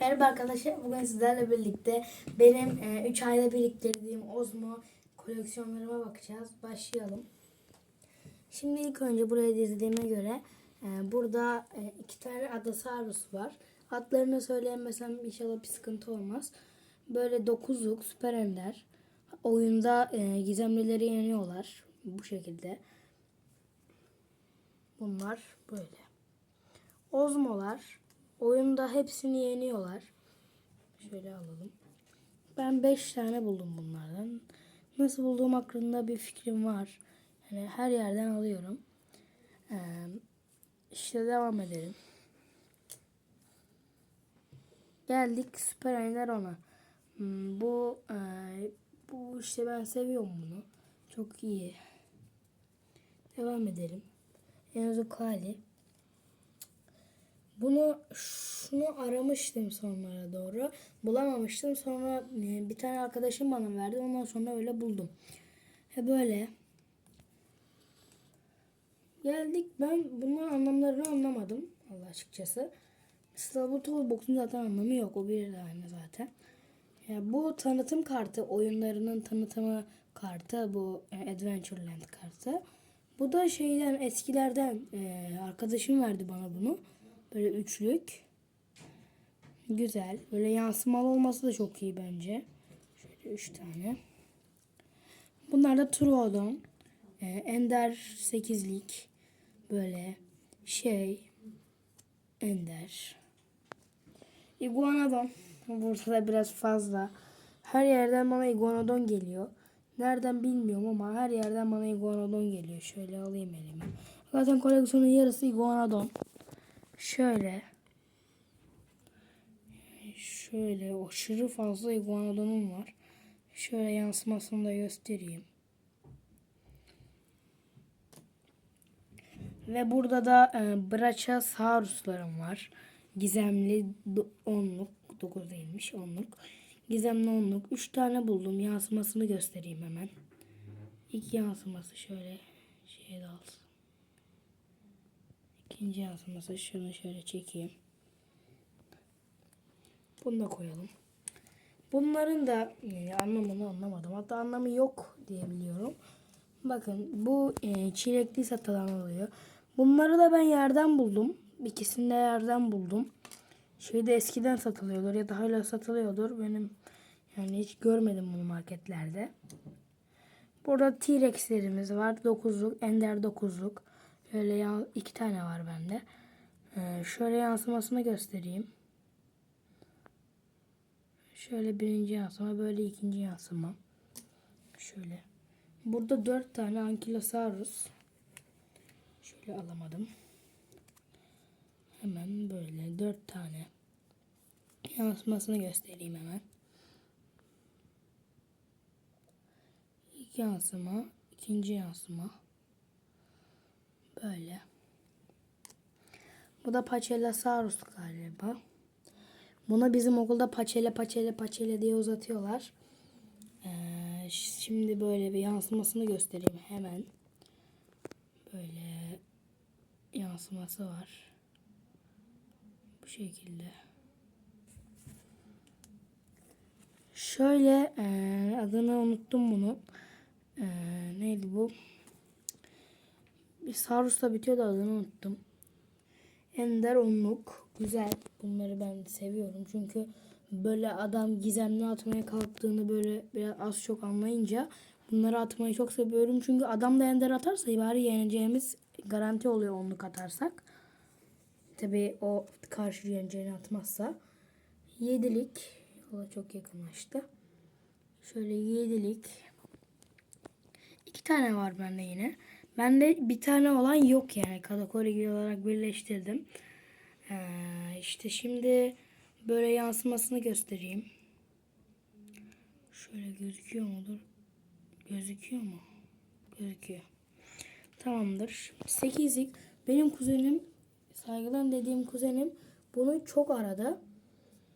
Merhaba arkadaşlar. Bugün sizlerle birlikte benim 3 ayda biriktirdiğim Ozmo koleksiyonlarıma bakacağız. Başlayalım. Şimdi ilk önce buraya dizdiğime göre e, burada e, iki tane Adasaurus var. Adlarını söyleyemesem inşallah bir sıkıntı olmaz. Böyle dokuzluk süper ender. Oyunda e, gizemlileri yeniyorlar. Bu şekilde. Bunlar böyle. Ozmolar oyunda hepsini yeniyorlar. Şöyle alalım. Ben 5 tane buldum bunlardan. Nasıl bulduğum hakkında bir fikrim var. Yani her yerden alıyorum. Ee, işte devam edelim. Geldik Süper Ender ona. Hmm, bu e, bu işte ben seviyorum bunu. Çok iyi. Devam edelim. Enzo Kali. Bunu şunu aramıştım sonlara doğru. Bulamamıştım. Sonra e, bir tane arkadaşım bana verdi. Ondan sonra öyle buldum. He böyle. Geldik. Ben bunların anlamlarını anlamadım. Allah açıkçası. Mesela bu Toolbox'un zaten anlamı yok. O bir tane zaten. Ya bu tanıtım kartı. Oyunlarının tanıtımı kartı. Bu e, Adventureland kartı. Bu da şeyden eskilerden e, arkadaşım verdi bana bunu. Böyle üçlük. Güzel. Böyle yansımalı olması da çok iyi bence. Şöyle üç tane. Bunlar da Troodon. E, Ender 8'lik. Böyle şey. Ender. Iguanodon. Burada da biraz fazla. Her yerden bana Iguanodon geliyor. Nereden bilmiyorum ama her yerden bana Iguanodon geliyor. Şöyle alayım elime. Zaten koleksiyonun yarısı Iguanodon. Şöyle. Şöyle aşırı fazla iguanodonum var. Şöyle yansımasını da göstereyim. Ve burada da e, Brachiosaurus'larım var. Gizemli onluk. 9 değilmiş onluk. Gizemli onluk. 3 tane buldum. Yansımasını göstereyim hemen. İlk yansıması şöyle şeye dalsın. İkinci yansıması şunu şöyle çekeyim. Bunu da koyalım. Bunların da e, anlamını anlamadım. Hatta anlamı yok diye biliyorum. Bakın bu e, çilekli satılan oluyor. Bunları da ben yerden buldum. İkisini de yerden buldum. Şeyde eskiden satılıyordur ya da hala satılıyordur. Benim yani hiç görmedim bunu marketlerde. Burada T-Rex'lerimiz var. 9'luk, Ender 9'luk. Şöyle iki tane var bende. Ee, şöyle yansımasını göstereyim. Şöyle birinci yansıma, böyle ikinci yansıma. Şöyle. Burada dört tane Ankylosaurus. Şöyle alamadım. Hemen böyle dört tane yansımasını göstereyim hemen. İlk yansıma, ikinci yansıma. Böyle. Bu da Pachylosaurus galiba. Buna bizim okulda paçele paçele paçele diye uzatıyorlar. Ee, şimdi böyle bir yansımasını göstereyim hemen. Böyle yansıması var. Bu şekilde. Şöyle e, adını unuttum bunu. E, neydi bu? Bir Sarus'ta bitiyor da adını unuttum. Ender onluk. Güzel. Bunları ben seviyorum. Çünkü böyle adam gizemli atmaya kalktığını böyle biraz az çok anlayınca bunları atmayı çok seviyorum. Çünkü adam da ender atarsa bari yeneceğimiz garanti oluyor onluk atarsak. Tabi o karşı yeneceğini atmazsa. Yedilik. O çok yakınlaştı. Şöyle yedilik. İki tane var bende yine. Bende bir tane olan yok yani. Kategori olarak birleştirdim. Ee, işte şimdi böyle yansımasını göstereyim. Şöyle gözüküyor mudur? Gözüküyor mu? Gözüküyor. Tamamdır. 8'lik. Benim kuzenim saygıdan dediğim kuzenim bunu çok aradı.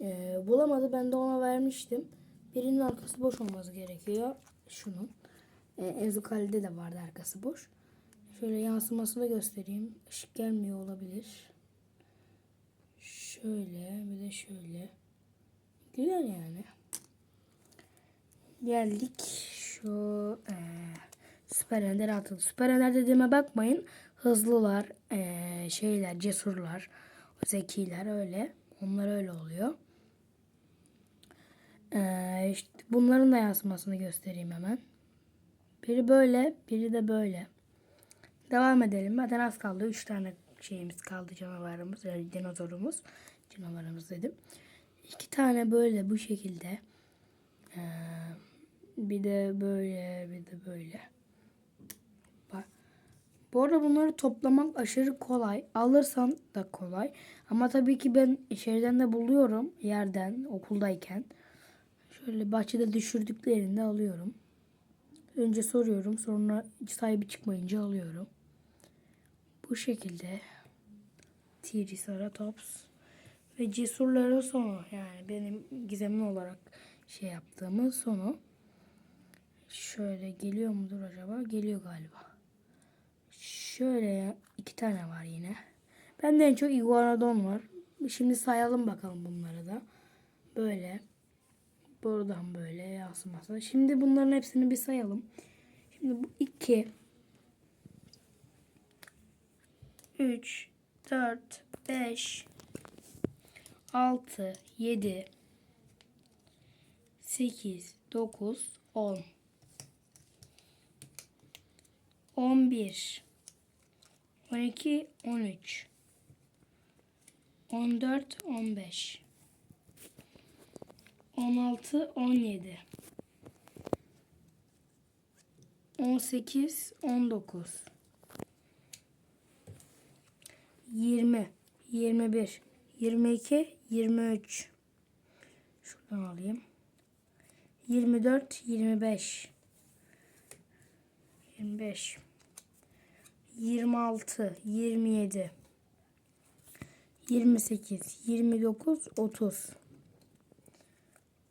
Ee, bulamadı. Ben de ona vermiştim. Birinin arkası boş olması gerekiyor. Şunun. Ee, Ezukali'de de vardı arkası boş. Şöyle yansımasını göstereyim. Işık gelmiyor olabilir. Şöyle bir de şöyle. Güzel yani. Geldik şu eee Süper Ender atıldı. Süper Ender dediğime bakmayın. Hızlılar, eee, şeyler, cesurlar, zekiler öyle. Onlar öyle oluyor. Eee, işte bunların da yansımasını göstereyim hemen. Biri böyle, biri de böyle. Devam edelim. Zaten az kaldı. Üç tane şeyimiz kaldı canavarımız. Yani dinozorumuz. Canavarımız dedim. İki tane böyle bu şekilde. Ee, bir de böyle, bir de böyle. Bak. Bu arada bunları toplamak aşırı kolay. Alırsan da kolay. Ama tabii ki ben şeyden de buluyorum. Yerden, okuldayken. Şöyle bahçede düşürdüklerinde alıyorum. Önce soruyorum. Sonra sahibi çıkmayınca alıyorum. Bu şekilde. Triceratops. Ve cesurların sonu. Yani benim gizemli olarak şey yaptığımın sonu. Şöyle geliyor mudur acaba? Geliyor galiba. Şöyle iki tane var yine. Bende en çok iguanodon var. Şimdi sayalım bakalım bunları da. Böyle. Buradan böyle yansıması. Şimdi bunların hepsini bir sayalım. Şimdi bu 2 3 4 5 6 7 8 9 10 11 12 13 14 15 16 17 18 19 20 21 22 23 Şuradan alayım. 24 25 25 26 27 28 29 30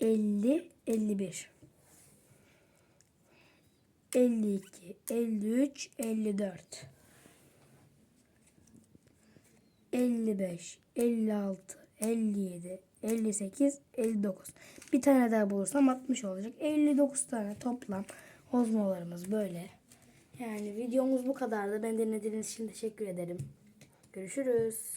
50 51 52 53 54 55 56 57 58 59 bir tane daha bulursam 60 olacak. 59 tane toplam ozmolarımız böyle. Yani videomuz bu kadardı. Ben dinlediğiniz için teşekkür ederim. Görüşürüz